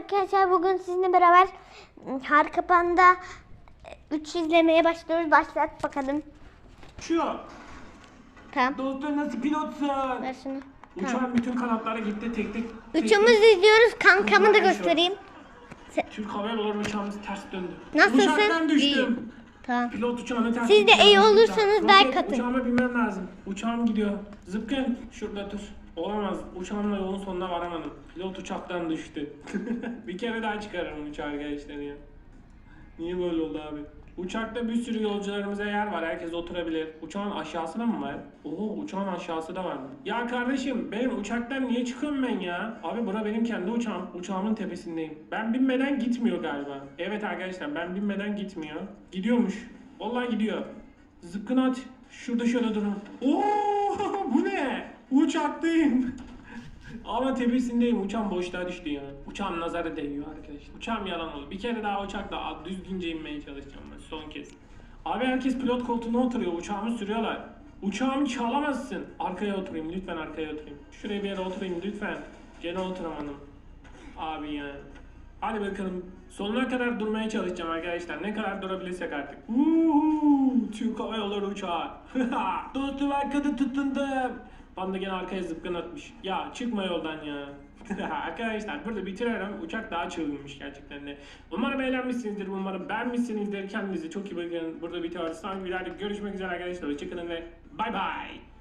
Arkadaşlar bugün sizinle beraber ım, Harika Panda 3 izlemeye başlıyoruz. Başlat bakalım. Şu Tamam. dostum nasıl pilotsun? Ver şunu. Uçağın Tamam. bütün kanatlara gitti tek tek. tek Üçümüz tek. izliyoruz. Kankamı da göstereyim. Türk Hava Yolları uçağımız ters döndü. Nasılsın? Uçaktan düştüm. Tamam. Pilot uçağını ters Siz de iyi olursanız Roket, like atın. Uçağıma binmem lazım. Uçağım gidiyor. Zıpkın şurada dur. Olamaz. Uçağımla yolun sonuna varamadım. Pilot uçaktan düştü. bir kere daha çıkarırım uçağı arkadaşlar ya. Niye böyle oldu abi? Uçakta bir sürü yolcularımıza yer var. Herkes oturabilir. Uçağın aşağısı da mı var? Oo uçağın aşağısı da var? Ya kardeşim benim uçaktan niye çıkıyorum ben ya? Abi bura benim kendi uçağım. Uçağımın tepesindeyim. Ben binmeden gitmiyor galiba. Evet arkadaşlar ben binmeden gitmiyor. Gidiyormuş. Vallahi gidiyor. Zıpkın at. Şurada şöyle durun. Oo bu ne? Uçaktayım. Ama tepesindeyim. Uçağım boşluğa düştü ya. Uçağım nazara değiyor arkadaşlar. Uçağım yalan oldu. Bir kere daha uçakla düzgünce inmeye çalışacağım ben son kez. Abi herkes pilot koltuğuna oturuyor. Uçağımı sürüyorlar. Uçağımı çalamazsın. Arkaya oturayım. Lütfen arkaya oturayım. Şuraya bir yere oturayım lütfen. Gene oturamadım. Abi ya. Hadi bakalım. Sonuna kadar durmaya çalışacağım arkadaşlar. Ne kadar durabilirsek artık. Uuu, Türk Hava Yolları uçağı. Dostum arkada tutundum. Bana da gene arkaya zıpkın atmış. Ya çıkma yoldan ya. arkadaşlar burada bitiriyorum. Uçak daha çılgınmış gerçekten de. Umarım eğlenmişsinizdir. Umarım beğenmişsinizdir. Kendinize çok iyi bakın. Burada bitiyoruz. Sonraki videoda görüşmek üzere arkadaşlar. Hoşçakalın ve bay bay.